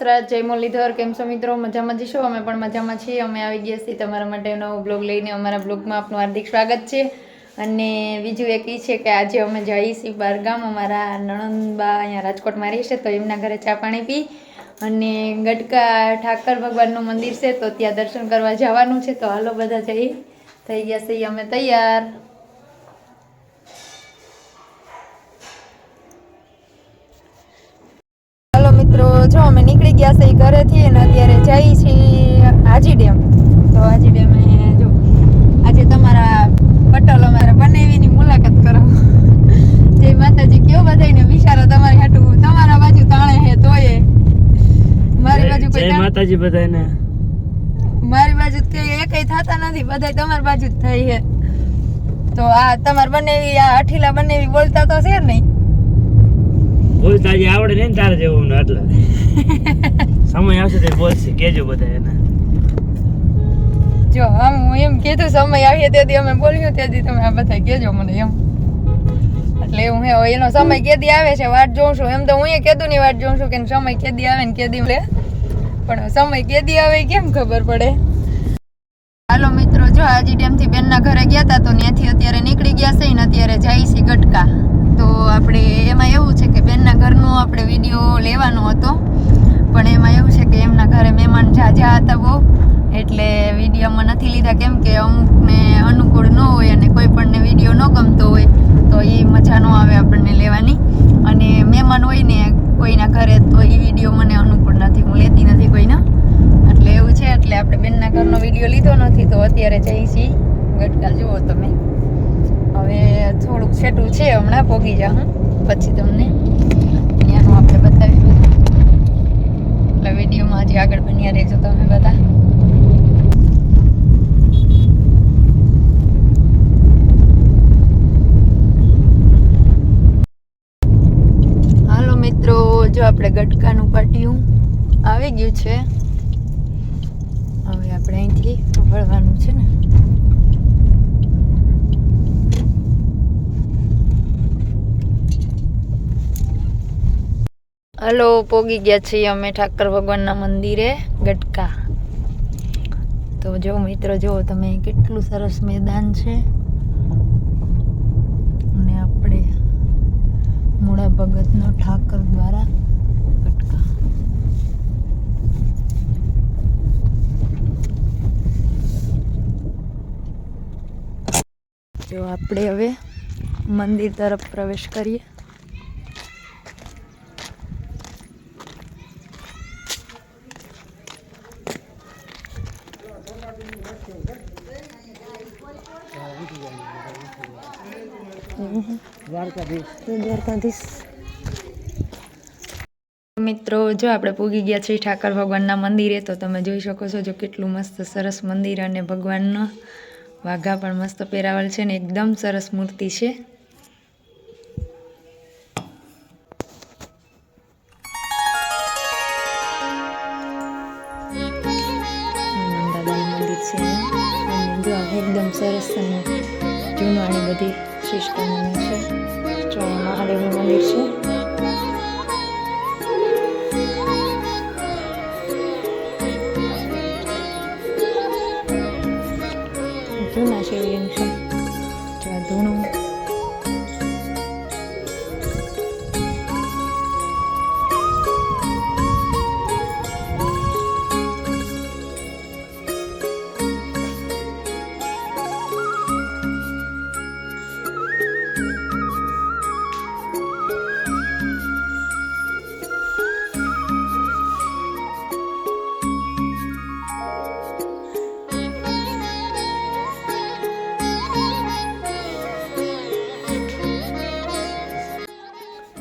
દસરાત જય મુરલીધર, કેમ છો મિત્રો? મજામાં જશો અમે પણ મજામાં છીએ. અમે આવી ગયા છીએ તમારા માટે નવો બ્લોગ લઈને. અમારા બ્લોગમાં આપનું હાર્દિક સ્વાગત છે. અને બીજું એક એ છે કે આજે અમે જઈએ છીએ બારગામ. અમારા નણંદબા અહીંયા રાજકોટમાં રહે છે, તો એમના ઘરે ચા પાણી પી અને ગટકા ઠાકર ભગવાનનું મંદિર છે, તો ત્યાં દર્શન કરવા જવાનું છે. તો હાલો બધા જઈએ. થઈ ગયા છીએ અમે તૈયાર. મિત્રો, જો અમે ગયા છે ઘરેથી અને અત્યારે જઈ છીએ હાજી ડેમ. તો હાજી ડેમ જો આજે તમારા પટલ અમારા બનેવીની મુલાકાત કરો. જય માતાજી કયો બધાને વિચારો તમારી હાટું તમારા બાજુ તાણે હે તોય. મારી બાજુ જય માતાજી બધાને મારી બાજુ કે એકય થતા નથી બધાય તમારી બાજુ જ થઈ છે. તો આ તમાર બનેવી આ અઠીલા બનેવી બોલતા તો છે નહીં. બોલતા જે આવડે ને તારે જેવું ને એટલે. સમય આવશે તે બોલશે કેજો બધા એને. જો આમ હું એમ કીધું સમય આવીએ તેથી અમે બોલ્યું તેથી તમે આ બધા કહેજો મને એમ. એટલે એવું હે એનો સમય કેદી આવે છે વાટ જોઉં છું. એમ તો હું એ કીધું ની વાટ જોઉં છું કે સમય કેદી આવે ને કેદી લે પણ સમય કેદી આવે કેમ ખબર પડે? હાલો મિત્રો જો આજી ડેમથી બેનના ઘરે ગયા હતા તો ત્યાંથી અત્યારે નીકળી ગયા છે ને અત્યારે જાય છે ગટકા. તો આપણે એમાં એવું છે કે બેનના ઘરનો આપણે વીડિયો લેવાનો હતો. પણ એમાં એવું છે કે એમના ઘરે મહેમાન જાજા હતા બહુ, એટલે વિડીયોમાં નથી લીધા. કેમ કે અમુકને અનુકૂળ ન હોય અને કોઈ પણને વીડિયો ન ગમતો હોય, તો એ મજા ન આવે આપણને લેવાની. અને મહેમાન હોય ને કોઈના ઘરે, તો એ વીડિયો મને અનુકૂળ નથી. હું લેતી નથી કોઈના. એટલે એવું છે, એટલે આપણે બેનના ઘરનો વીડિયો લીધો નથી, તો અત્યારે જઈ છીએ. ગટકા જુઓ તમે. થોડુંક છેટું છે, હમણાં પોગી જાઉં પછી તમને ત્યાંનું આપણે બતાવીશું. એટલે વિડીયોમાં હજી આગળ બન્યા રહેજો તમે બધા. હાલો મિત્રો, જો આપણે ગટકાનું પાટિયું આવી ગયું છે. હવે આપણે અહીંથી વળવાનું છે ને. હલો, પોગી ગયા છીએ અમે ઠાકર ભગવાનના મંદિરે, ગટકા. તો જો મિત્રો જુઓ તમે કેટલું સરસ મેદાન છે. અને આપણે મૂળા ભગતનો ઠાકર દ્વારા ગટકા. જો આપણે હવે મંદિર તરફ પ્રવેશ કરીએ. મિત્રો, જો આપણે પૂગી ગયા છીએ ઠાકર ભગવાનના મંદિરે, તો તમે જોઈ શકો છો જો કેટલું મસ્ત સરસ મંદિર અને ભગવાનનો વાઘા પણ મસ્ત પહેરાવેલ છે ને, એકદમ સરસ મૂર્તિ છે.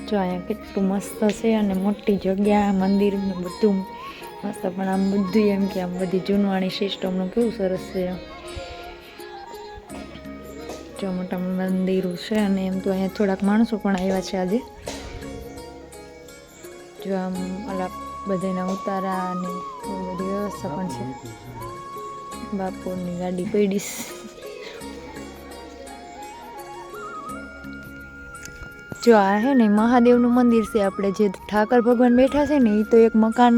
જો અહીંયા કેટલું મસ્ત છે અને મોટી જગ્યા મંદિર ને બધું મસ્ત. પણ આમ બધું એમ કે આમ બધી જૂનવાણી સિસ્ટમનું કેવું સરસ છે. જો મોટા મંદિરો છે અને એમ તો અહીંયા થોડાક માણસો પણ આવ્યા છે આજે. જો આમ અલા બધાના ઉતારા અને બધી વ્યવસ્થા પણ છે. બાપુની ગાડી પડીશ જો આ હે ને મહાદેવનું મંદિર છે, આપણે જે ઠાકર ભગવાન બેઠા છે ને એ તો એક મકાન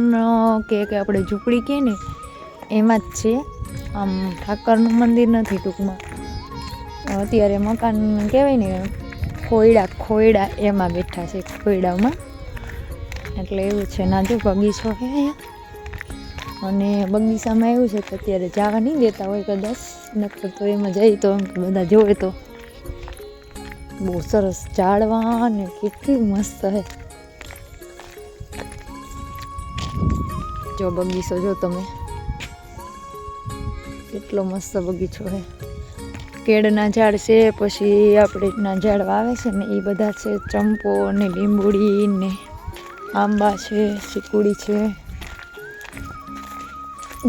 કે કે આપણે ઝૂંપડી કહે ને, એમાં જ છે. આમ ઠાકરનું મંદિર નથી ટૂંકમાં. અત્યારે મકાન કહેવાય ને, ખોયડા ખોયડા એમાં બેઠા છે, ખોયડામાં. એટલે એવું છે. નાજુ બગીચો અહીંયા. અને બગીચામાં એવું છે કે અત્યારે જવા નહીં દેતા હોય કદાચ નક્કર તો એમાં જઈ તો બધા જોવે તો. બહુ સરસ ઝાડવા ને કેટલી મસ્ત છે જો બગીચો જો તમે. કેટલો મસ્ત બગીચો છે કેળના ઝાડ છે, પછી આપણે ઝાડ વાવે છે ને, એ બધા છે, ચંપો ને લીંબુડી ને આંબા છે, ચીકુડી છે.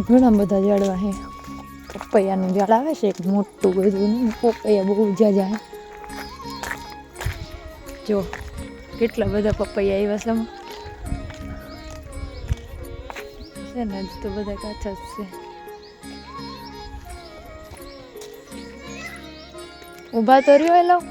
ઘણા બધા ઝાડવા છે પપૈયાનું ઝાડ આવે છે, એક મોટું બધું પપૈયા બહુ જાજા છે જો, કેટલા બધા પપૈયા આવ્યા આમાં. છે ને તો બધા કાચા જ છે. ઊભા તો રહ્યો એલો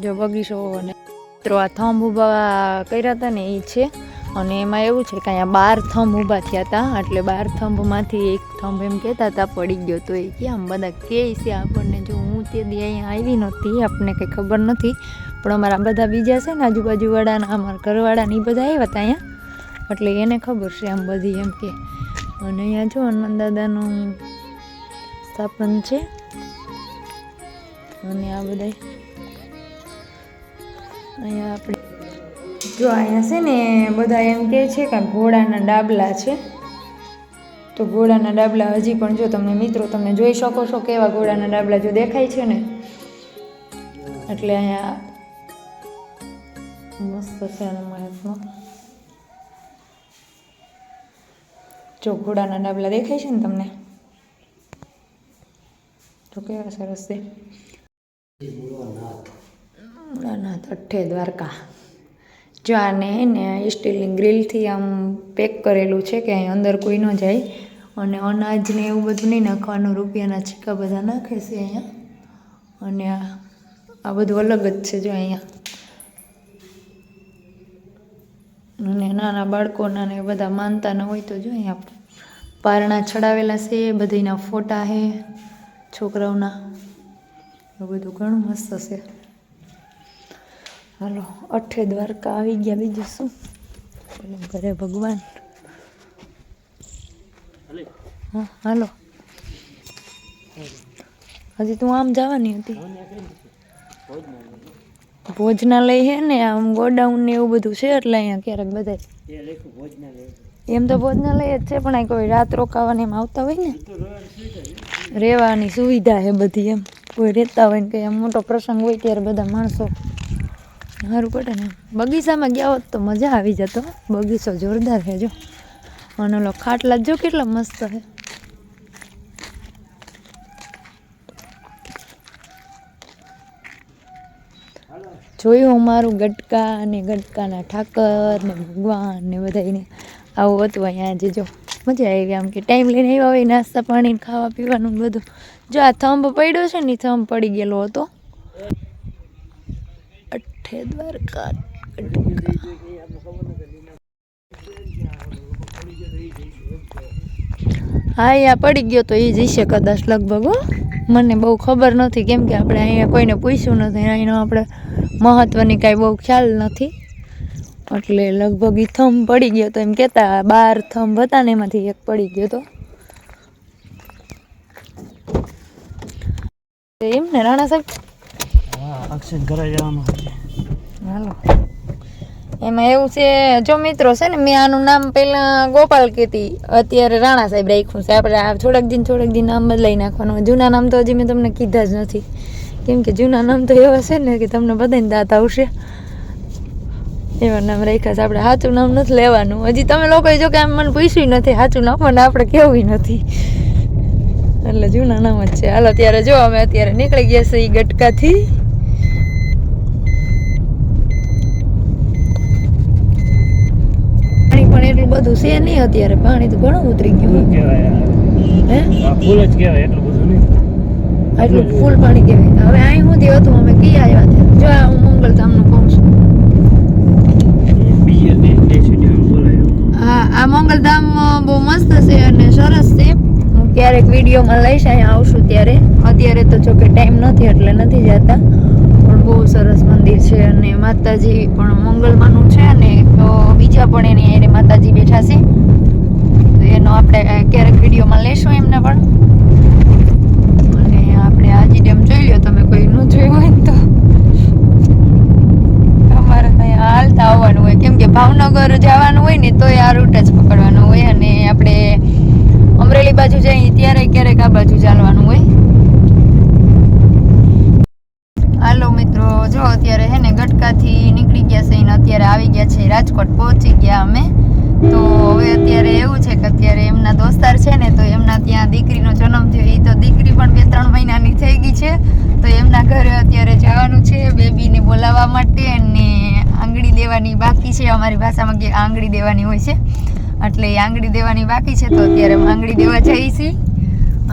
જો, બગીચો અને મિત્રો, આ થંભ ઊભા કર્યા હતા ને એ છે. અને એમાં એવું છે કે અહીંયા બાર થંભ ઊભા થયા હતા, એટલે બાર થંભમાંથી એક થંભ એમ કહેતા હતા, પડી ગયો તો એ. કે આમ બધા કહે છે આપણને હું તે અહીંયા આવી નહોતી આપણને કંઈ ખબર નથી પણ અમારા બધા બીજા છે ને, આજુબાજુવાળાના, અમારા ઘરવાળાને એ બધા આવ્યા હતા અહીંયા. એટલે એને ખબર છે આમ બધી એમ કે. અને અહીંયા જો હનુમાન દાદાનું સ્થાપન છે. અને આ બધા અહીંયા આપણે જો અહીંયા છે ને, બધા એમ કહે છે કે ઘોડાના ડાબલા છે. તો ઘોડાના ડાબલા હજી પણ જો તમે મિત્રો તમે જોઈ શકો છો કેવા ઘોડાના ડાબલા જો દેખાય છે ને? એટલે અહીંયા મસ્ત છે હનુમાનનો જો ઘોડાના ડાબલા દેખાય છે ને તમને? તો કેવા સરસ છે. મૂળાનાથ અઠ્ઠે દ્વારકા. જો આને હે ને સ્ટીલની ગ્રીલથી આમ પેક કરેલું છે કે અહીં અંદર કોઈ ન જાય અને અનાજને એવું બધું નહીં નાખવાનું, રૂપિયાના છીકા બધા નાખે છે અહીંયા. અને આ બધું અલગ જ છે જો અહીંયા. અને નાના બાળકોના ને બધા માનતા ન હોય તો જો અહીંયા પારણા ચડાવેલા છે બધીના ફોટા છે છોકરાઓના. એવું બધું ઘણું મસ્ત છે. હાલો, અઠે દ્વારકા આવી ગયા, બીજું શું? ઘરે ભગવાન. હા, હાલો. હજી તું આમ જવાની હતી? ભોજનાલય છે ને, આમ ગોડાઉન ને એવું બધું છે એટલે અહીંયા ક્યારેક બધા એમ તો ભોજનાલય જ છે, પણ અહીં કોઈ રાત રોકાવાની એમ આવતા હોય ને? રહેવાની સુવિધા છે બધી એમ. કોઈ રહેતા હોય ને કંઈ આમ મોટો પ્રસંગ હોય ત્યારે બધા માણસો સારું પડે ને. બગીચામાં ગયા હોત તો મજા આવી જતો બગીચો જોરદાર છે જો. અને ઓલો ખાટલા જો કેટલા મસ્ત છે. જોયું હું મારું ગટકા ને ગટકાના ઠાકર ને ભગવાન ને બધાને આવું હતું અહીંયા આજે જો મજા આવી આમ કે ટાઈમ લઈને આવ્યા હોય, નાસ્તા પાણી ખાવા પીવાનું બધું. જો આ થંભ પડ્યો છે ને થંભ પડી ગયેલો હતો. દ્વારકા હા અહીંયા પડી ગયો તો એ જઈશે કદાચ લગભગ હો. મને બહુ ખબર નથી કેમ કે આપણે અહીંયા કોઈને પૂછ્યું નથી. અહીંનો આપણે મહત્ત્વની કાંઈ બહુ ખ્યાલ નથી. એટલે લગભગ એ થંભ પડી ગયો તો એમ કહેતા બાર થંભ હતા ને એમાંથી એક પડી ગયો તો. એમ ને રાણા સાહેબ? હા અક્ષય ઘરે જવાનું હાલો. એમાં એવું છે, જો મિત્રો છે ને, મેં આનું નામ પહેલાં ગોપાલ કહેતી. અત્યારે રાણા સાહેબ રાખ્યું છે. આપણે આ થોડાક દિન થોડાક દિન નામ બદલાઈ નાખવાનું જૂના નામ તો હજી મેં તમને કીધા જ નથી. કેમ કે જૂના નામ તો એવા છે ને કે તમને બધાને દાંત આવશે. એવા નામ રાખ્યા છે. આપણે સાચું નામ નથી લેવાનું. હજી તમે લોકોએ જો કે આમ મને પૂછ્યું નથી, સાચું નામ મને આપણે કેવું નથી. એટલે જૂના નામ જ છે. હાલો, ત્યારે જો અમે અત્યારે નીકળી ગયા છીએ ગટકાથી પાણી પણ એટલું બધું છે નહીં અત્યારે. પાણી તો ઘણું ઉતરી ગયું. હે? ફૂલ જ કહેવાય એટલું બધું નહીં. આટલું ફૂલ પાણી કહેવાય. હવે અહીં સુધી હતું અમે કઈ આવ્યા હતા? જો આ હું મંગલધામનું કહું છું. હા આ મંગલધામ બહુ મસ્ત છે અને સરસ છે. હું ક્યારેક વિડીયોમાં લઈશ અહીંયા આવશું ત્યારે. અત્યારે તો જોકે ટાઈમ નથી એટલે નથી જતા. બહુ સરસ મંદિર છે અને માતાજી પણ મંગળમાંનું છે ને તો બીજા પણ એની, એને માતાજી બેઠા છે. તો એનો આપણે ક્યારેક વિડીયોમાં લઈશું એમને પણ. અને આપણે આજી ડેમ જોઈ લ્યો, તમે કોઈ ન જોયું હોય તો. અમારે ત્યાં હાલતા આવવાનું હોય. કેમ કે ભાવનગર જવાનું હોય ને, તોય આ રૂટ જ પકડવાનું હોય. અને આપણે અમરેલી બાજુ જઈએ, ત્યારે ક્યારેક આ બાજુ ચાલવાનું હોય હાલો મિત્રો જો અત્યારે હે ને ગટકાથી નીકળી ગયા છે અને અત્યારે આવી ગયા છે રાજકોટ પહોંચી ગયા અમે. તો હવે અત્યારે એવું છે કે અત્યારે એમના દોસ્તાર છે ને, તો એમના ત્યાં દીકરીનો જન્મ થયો. એ તો દીકરી પણ બે ત્રણ મહિનાની થઈ ગઈ છે. તો એમના ઘરે અત્યારે જવાનું છે બેબીને બોલાવવા માટે અને આંગળી દેવાની બાકી છે. અમારી ભાષામાં કે આંગળી દેવાની હોય છે. એટલે એ આંગળી દેવાની બાકી છે, તો અત્યારે આંગળી દેવા જઈ છીએ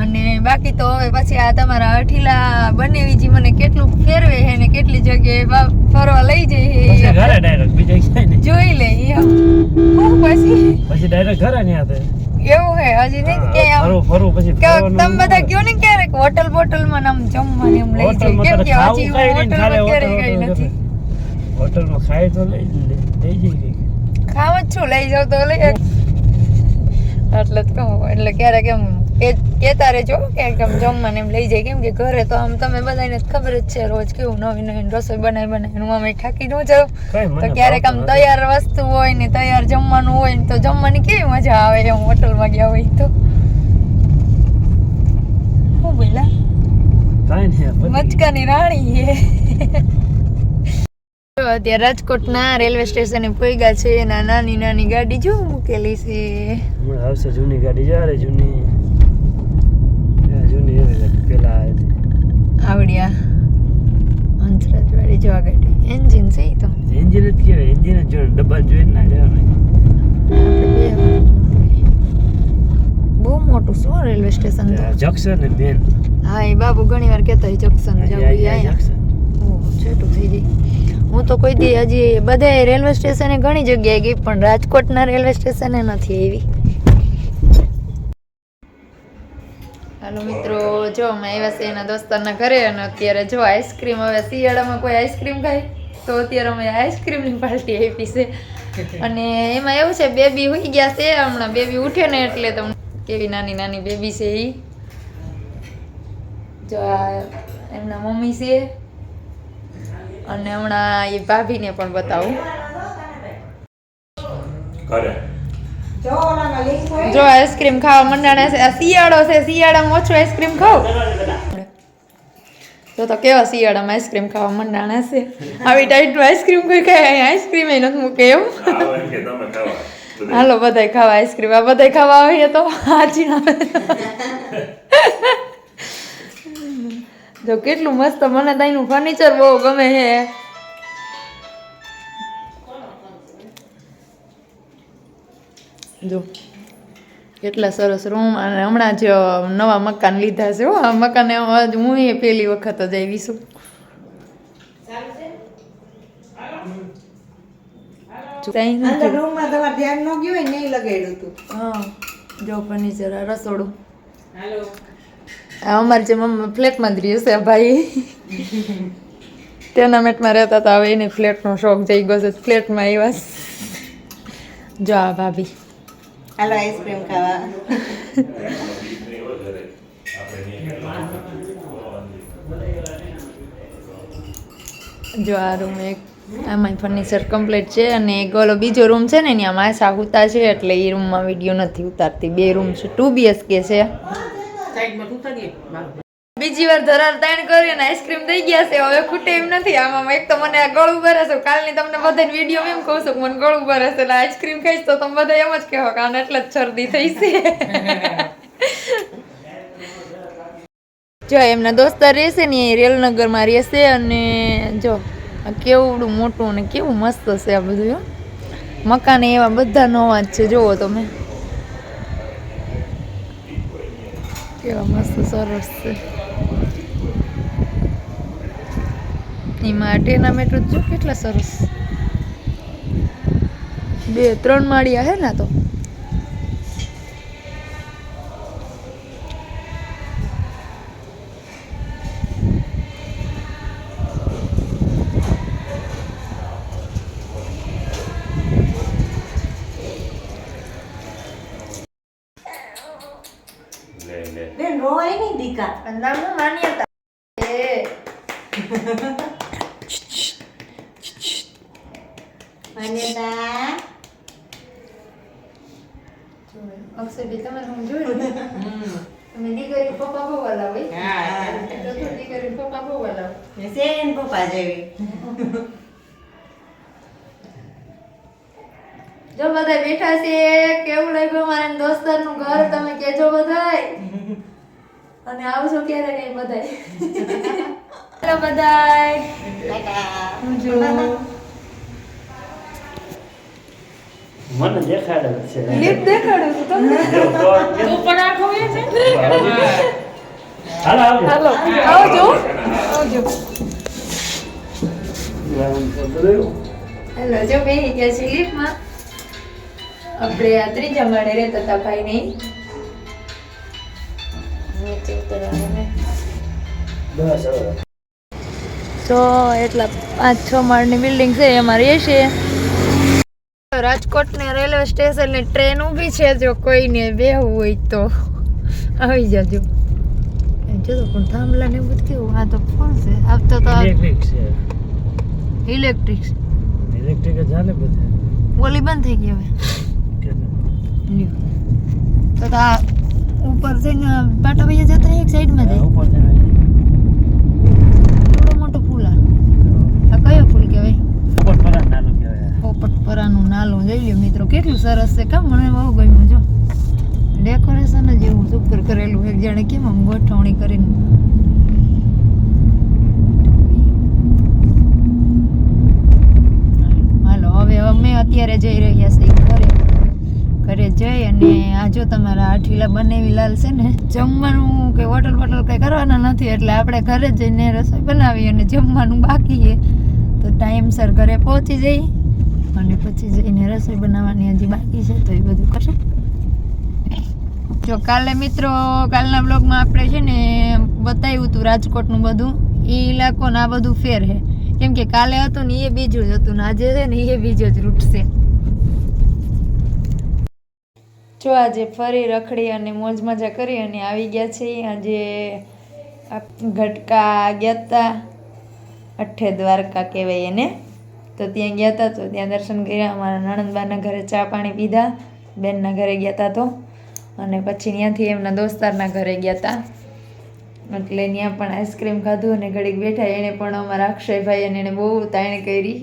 અને બાકી તો હવે પછી આ તમારા અઠીલા બનેવીજી મને કેટલું ફેરવે છે ને, કેટલી જગ્યાએ ફરવા લઈ પછી જાય ઘરે ડાયરેક્ટ બીજે ક્યાંય નહીં જોઈ લે એમ હું પછી? પછી ડાયરેક્ટ ઘરે ન્યા આવે એવું હે? હજી નહીં કે ફરું ફરું પછી તમે બધા કયો ને ક્યારેક? હોટલ બોટલમાં આમ ને એમ લઈ જાય. કેમ કે હજી હોટલમાં ક્યારેય ગઈ હોટલ નથી. હોટલમાં ખાય તો લઈ લઈ જઈ. ખાવ જ છું લઈ જાવ તો લઈ એટલે કહું એટલે ક્યારેક એમ કે કહેતા રહેજો કે કેમ જમવાનું એમ લઈ જાય. કેમ કે ઘરે તો આમ તમે બધાને ખબર જ છે રોજ કેવું નવી નવી રસોઈ બનાવી બનાવી હું અમે થાકી ન જાઉં. તો ક્યારેક આમ તૈયાર વસ્તુ હોય ને તૈયાર જમવાનું હોય ને તો જમવાની કેવી મજા આવે એમ હોટલમાં ગયા હોય તો. હું બોલા. મચકાની રાણી હે. અત્યારે રાજકોટના રેલવે સ્ટેશને પહોંચ્યા છે એના નાની નાની ગાડી જો મૂકેલી છે. હમણાં આવશે જૂની ગાડી જ્યારે જૂની આ જૂની એવી ગાડી પેલા આવી હતી. આવડ્યા. હંસરાજ વાળી જો આ એન્જિન છે તો. એન્જિન જ કહેવાય. એન્જિન જ ડબ્બા જોઈને ના જવાનું. બહુ મોટું શું રેલવે સ્ટેશન તો? જંક્શન ને બેન હા એ બાબુ ઘણી વાર કહેતા જંકશન જવું જંક્શન. છેટું થઈ જાય હું તો કોઈ દી હજી બધાય રેલવે સ્ટેશને ઘણી જગ્યાએ ગઈ પણ રાજકોટના રેલવે સ્ટેશને નથી આવી. હાલો મિત્રો, જો અમે આવ્યા છે એના દોસ્તારના ઘરે અને અત્યારે જો આઈસ્ક્રીમ, હવે શિયાળામાં કોઈ આઈસ્ક્રીમ ખાય? તો અત્યારે અમે આઈસ્ક્રીમની પાર્ટી આપી છે. અને એમાં એવું છે, બેબી હોઈ ગયા છે, હમણાં બેબી ઉઠે ને એટલે તમને કેવી નાની નાની બેબી છે એ જો આ એમના મમ્મી છે. અને હમણાં એ ભાભીને પણ બતાવું. જો આઈસ્ક્રીમ ખાવા મંડાણા છે. આ શિયાળો છે શિયાળામાં ઓછો આઈસ્ક્રીમ ખાવ તો તો કેવા શિયાળામાં આઈસ્ક્રીમ ખાવા મંડાણા છે? આવી ટાઈટનું આઈસ્ક્રીમ કોઈ ખાય? અહીંયા આઈસ્ક્રીમ નથી મૂકે એમ હાલો બધાય ખાવા આઈસ્ક્રીમ આ બધાય ખાવા આવીએ તો હાજી આવે. જો કેટલું મસ્ત મને તાઈનું ફર્નિચર બહુ ગમે છે. જો. કેટલા સરસ રૂમ અને હમણાં જ નવા મકાન લીધા છે હો. આ મકાન આજ હું એ પહેલી વખત જ આવી છું. જો. ફર્નિચર આ રસોડું. અમારે જે મમ્મી ફ્લેટમાં જ રહ્યું છે ભાઈ. ટેનામેન્ટમાં રહેતા હતા હવે એને ફ્લેટનો શોખ જઈ ગયો છે. ફ્લેટમાં આવ્યા છે. જો આ ભાભી. હાલો આઈસ્ક્રીમ ખાવા જો આ રૂમ એક આમાં ફર્નિચર કમ્પ્લીટ છે અને એક ઓલો બીજો રૂમ છે ને એની માસા સાહુતા છે એટલે એ રૂમમાં વીડિયો નથી ઉતારતી. બે રૂમ છે ટુ બીએચકે છે. બીજી વાર ધરાર તાણ કરી અને આઈસ્ક્રીમ થઈ ગયા છે. હવે ખૂટે એમ નથી. આમાં એક તો મને આ ગળું ભરે છે. કાલની તમને બધાને વીડિયો એમ કહું છું મને ગળું ભરે છે. એટલે આઈસ્ક્રીમ ખાઈશ તો તમે બધા એમ જ કહેવા કારણ એટલે જ શરદી થઈ છે. જો એમના દોસ્તાર રહેશે ને એ રેલનગરમાં રહેશે અને જો કેવડું મોટું અને કેવું મસ્ત છે આ બધું. મકાન એવા બધા નવા જ છે. જુઓ તમે. કેવા મસ્ત સરસ છે. એમાં મેટ્રો જો કેટલા સરસ? બે ત્રણ માળિયા હે ને તો. સેન પપ્પા જેવી. જો બધા બેઠા છે કેવું લાગ્યું મારા દોસ્તારનું ઘર? તમે કેજો બધાય. અને આવજો ક્યારે કઈ બધાય. હેલો બધાય. જો મને દેખાડે છે. લીપ દેખાડું છું તમને. તું પણ આખો છે હાલો આવજો. હાલો. આવજો. આવજો. હેલો, જો બેહી ગયા છે લિફ્ટમાં આપણે આ ત્રીજા માળે રહેતા હતા ભાઈ નહીં તો એટલા પાંચ છ માળની બિલ્ડિંગ છે, એમાં રહેશે રાજકોટને રેલવે સ્ટેશનની ટ્રેન ઊભી છે, જો કોઈને બેહવું હોય તો. આવી જજો. એ જો તો પણ થાંભલા ને બધું કેવું? આ તો ફોન છે. આવતો તો ઇલેક્ટ્રિક છે. ઇલેક્ટ્રિક ઇલેક્ટ્રિક જ હાલે બધે. ઓલી બંધ થઈ ગઈ હવે. તો તો આ ઉપર જઈને પાટા ભાઈ જતા એક સાઈડમાં જાય? ઉપર જણાય એવડો મોટો ફૂલ આ. કયો ફૂલ કહેવાય? ઉપર પરા નાનું કહેવાય. પોપટપરાનું નાલું. જોઈ લ્યો મિત્રો કેટલું સરસ છે. કામ મને બહુ ગમ્યું જો. ડેકોરેશન જ એવું સુપર કરેલું એક જાણે કેમ આમ ગોઠવણી કરીને. હાલો, હવે અમે અત્યારે જઈ રહ્યા છીએ ઘરે. ઘરે જઈ અને આ જો તમારા આઠીલા બનેવી લાલ છે ને, જમવાનું કે હોટલ વોટલ કંઈ કરવાના નથી, એટલે આપણે ઘરે જઈને રસોઈ બનાવી અને જમવાનું બાકી છે. તો ટાઈમસર ઘરે પહોંચી જઈ અને પછી જઈને રસોઈ બનાવવાની હજી બાકી છે, તો એ બધું કરશે. જો કાલે મિત્રો, કાલના બ્લોગમાં આપણે છે ને બતાવ્યું હતું રાજકોટનું બધું. એ ઇલાકો આ બધું ફેર છે. કેમ કે કાલે હતું ને એ બીજું જ હતું ને આજે છે ને એ બીજો જ રૂટ છે. જો આજે ફરી રખડી અને મોજ મજા કરી અને આવી ગયા છે. આજે આ ઘટકા ગયા હતા અઠ્ઠે દ્વારકા કહેવાય એને. તો ત્યાં ગયા હતા તો ત્યાં દર્શન કર્યા. અમારા નણંદબાના ઘરે ચા પાણી પીધા. બેનના ઘરે ગયા હતા તો. અને પછી ત્યાંથી એમના દોસ્તારના ઘરે ગયા હતા એટલે ત્યાં પણ આઈસ્ક્રીમ ખાધું અને ઘડીક બેઠા એણે પણ અમારા અક્ષયભાઈ અને એણે બહુ તાણ કરી.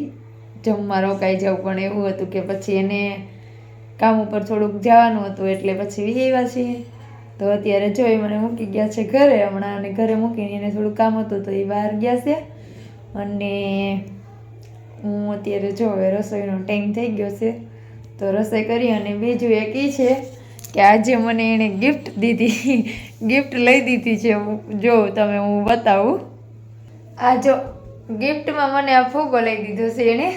જમવા રોકાઈ જવું પણ એવું હતું કે પછી એને કામ ઉપર થોડુંક જવાનું હતું એટલે પછી વિહેવા છીએ. તો અત્યારે જોઈ મને મૂકી ગયા છે ઘરે હમણાં અને ઘરે મૂકીને એને થોડું કામ હતું તો એ બહાર ગયા છે. અને હું અત્યારે જો હવે રસોઈનો ટાઈમ થઈ ગયો છે. તો રસોઈ કરી અને બીજું એક એ છે કે આજે મને એણે ગિફ્ટ દીધી. ગિફ્ટ લઈ દીધી છે. જો તમે હું બતાવું. આ જો ગિફ્ટમાં મને આ ફૂગો લઈ દીધો છે એણે.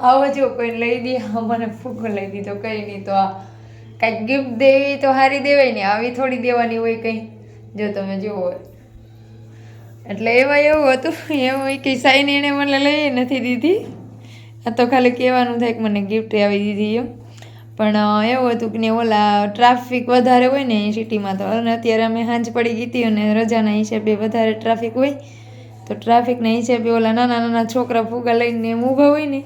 આવો જો કોઈ લઈ દે. મને ફૂગો લઈ દીધો. કંઈ નહીં તો આ કાંઈક ગિફ્ટ દેવી તો હારી દેવાય ને. આવી થોડી દેવાની હોય કંઈ. જો તમે જુઓ. એટલે એવા એવું હતું. એવું કે સાઈન એણે મને લઈ નથી દીધી. આ તો ખાલી કહેવાનું થાય કે મને ગિફ્ટ આવી દીધી એમ. પણ એવું હતું કે ને ઓલા ટ્રાફિક વધારે હોય ને સિટીમાં તો. અને અત્યારે અમે સાંજ પડી ગઈ હતી અને રજાના હિસાબે વધારે ટ્રાફિક હોય. તો ટ્રાફિકના હિસાબે ઓલા નાના નાના છોકરા ફુગા લઈને એમ ઊભા હોય ને,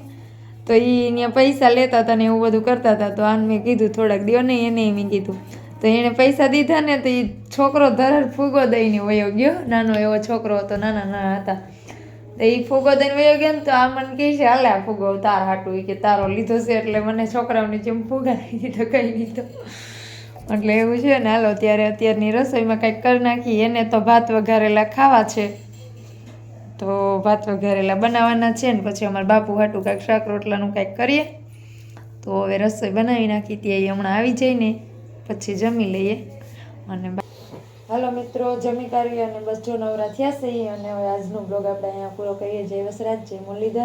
તો એ ત્યાં પૈસા લેતા હતા ને એવું બધું કરતા હતા. તો આને મેં કીધું થોડાક દો ને એને મેં કીધું. તો એણે પૈસા દીધા ને તો એ છોકરો ધરાર ફૂગો દઈને વયો ગયો. નાનો એવો છોકરો હતો, નાના નાના હતા. તો એ ફૂગો દઈને વયો ગયો ને તો આ મને કહે છે, હાલે આ ફૂગો તાર હાટું કે તારો લીધો છે એટલે મને છોકરાઓની જેમ ફૂગા લઈ દીધો, કંઈ નહીં તો એટલે એવું છે ને, હાલો, ત્યારે અત્યારની રસોઈમાં કંઈક કરી નાખી એને તો ભાત વઘારેલા ખાવા છે. તો ભાત વઘારેલા બનાવવાના છે ને, પછી અમારા બાપુ હાટું કાંઈક શાક રોટલાનું કાંઈક કરીએ. તો હવે રસોઈ બનાવી નાખી, ત્યાં એ હમણાં આવી જઈને પછી જમી લઈએ. અને હાલો મિત્રો, જમી કાઢીએ અને બસ જો નવરા થયા છે અને હવે આજનો બ્લોગ આપણે અહીંયા પૂરો કરીએ. જય વસરાજ, જય મુરલીધર.